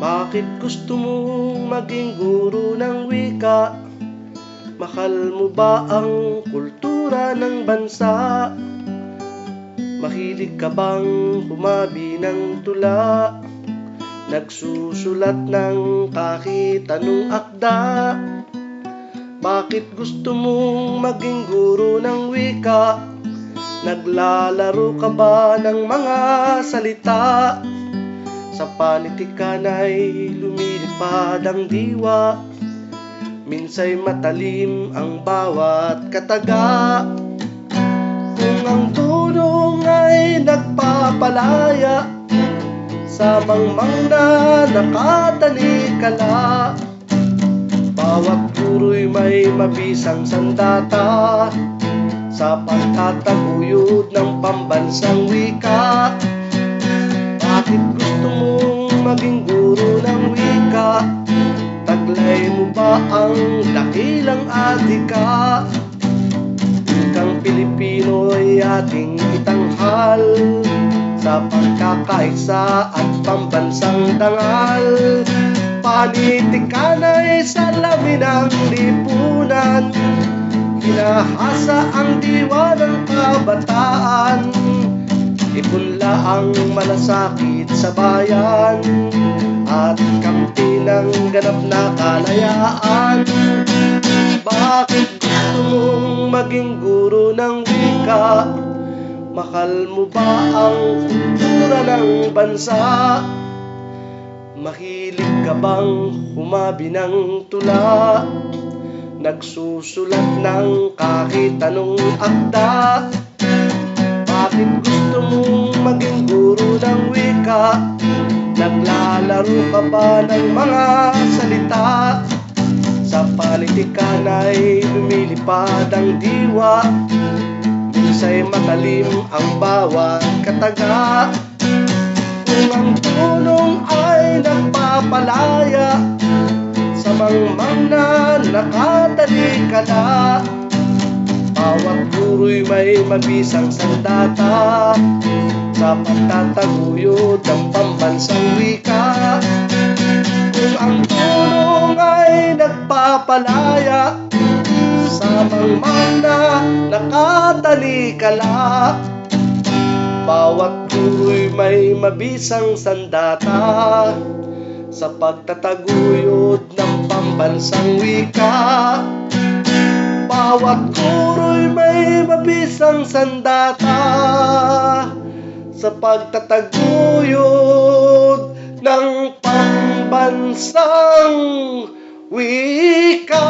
Bakit gusto mong maging guro ng wika? Mahal mo ba ang kultura ng bansa? Mahilig ka bang humabi ng tula? Nagsusulat ng kahit anong akda? Bakit gusto mong maging guro ng wika? Naglalaro ka ba ng mga salita? Sa panitikan ay lumilipad ang diwa. Minsa'y matalim ang bawat kataga. Kung ang tulong ay nagpapalaya Sa mangmang na nakatalikala Bawat guro'y may mabisang sandata Sa pagtataguyod ng pambansang wika. Bakit maging guro ng wika? Taglay mo ba ang dakilang adika? Wikang Pilipino ay ating itanghal Sa pagkakaisa at pambansang dangal Panitikan ay salamin ng lipunan Hinahasa ang diwa ng kabataan ang malasakit sa bayan At kampi ng ganap na kalayaan Bakit gusto mong maging guro ng wika? Mahal mo ba ang kultura ng bansa? Mahilig ka bang humabi ng tula? Nagsusulat ng kahit anong akda? Naglalaro ka ba ng mga salita? Sa panitikan ay lumilipad ang diwa. Minsa'y matalim ang bawat kataga. Kung ang tulong ay nagpapalaya. Sa mangmang na nakatalikala bawat guro'y may mabisang sandata. Sa pagtataguyod ng pambansang wika. Kung ang tulong ay nagpapalaya Sa mangmang na nakatalikala Bawat guro'y may mabisang sandata Sa pagtataguyod ng pambansang wika. Bawat guro'y may mabisang sandata sa pagtataguyod ng pambansang wika.